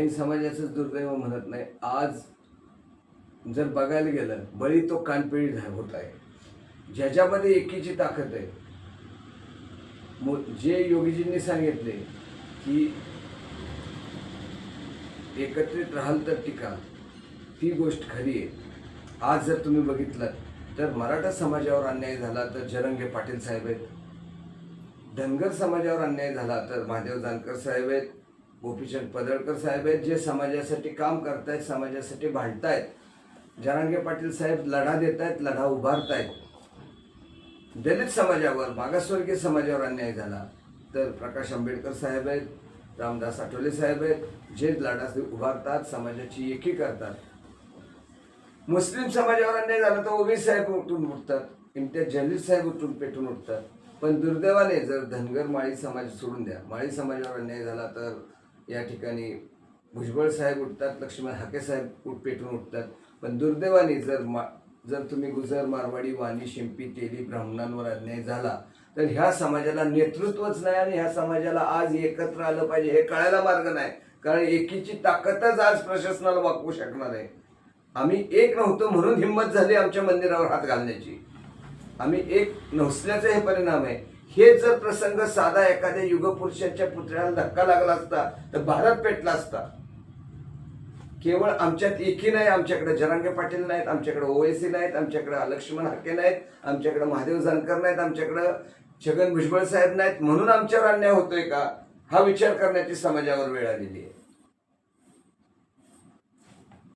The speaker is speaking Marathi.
हे समाजाचंच दुर्दैव म्हणत नाही. आज जर बघायला गेलं बळी तो कानपिळी होत आहे. ज्याच्यामध्ये एकीची ताकद आहे. मो जे योगीजींनी सांगितले की एकत्रित राहाल तर टिका ती गोष्ट खरी आहे. आज जर तुम्ही बघितलं तर मराठा समाजावर अन्याय झाला तर जरंगे पाटील साहेब आहेत. धनगर समाजावर अन्याय झाला तर महादेव जानकर साहेब आहेत. गोपीचंद पदळकर साहेब आहेत जे समाजासाठी काम करतायत समाजासाठी भांडतायत. जरांगे पाटील साहेब लढा देत आहेत लढा उभारतायत. दलित समाजावर मागासवर्गीय समाजावर अन्याय झाला तर प्रकाश आंबेडकर साहेब आहेत रामदास आठवले साहेब आहेत जे लढा उभारतात समाजाची एकी करतात. मुस्लिम समाजावर अन्याय झाला तर ओबी साहेब उठून उठतात इम्तियाज जलील साहेब उठून पेटून उठतात. पण दुर्दैवाने जर धनगर माळी समाज सोडून द्या माळी समाजावर अन्याय झाला तर या ठिकाणी भुजबळ साहेब उठतात लक्ष्मण हाके साहेब उठ पेटून उठतात. पण दुर्दैवाने जर मा जर तुम्ही गुजर मारवाडी वाणी शिंपी तेली ब्राह्मणांवर अन्याय झाला तर ह्या समाजाला नेतृत्वच नाही आणि ह्या समाजाला आज एकत्र आलं पाहिजे हे कळायला मार्ग नाही. कारण एकीची ताकदच आज प्रशासनाला वाकवू शकणार आहे. आम्ही एक नव्हतो म्हणून हिंमत झाली आमच्या मंदिरावर हात घालण्याची. आम्ही एक नसल्याचे हे परिणाम आहे. हे जर प्रसंग साधा एखाद्या युगपुरुषाच्या पुतळ्याला धक्का लागला असता तर भारत पेटला असता. केवळ आमच्यात एकी नाही आमच्याकडे जरांगे पाटील नाहीत आमच्याकडे ओएसी नाहीत आमच्याकडे लक्ष्मण हाके नाहीत आमच्याकडे महादेव जानकर नाहीत आमच्याकडे छगन भुजबळ साहेब नाहीत म्हणून आमच्यावर अन्याय होतोय का? हा विचार करण्याची समाजावर वेळ आलेली आहे.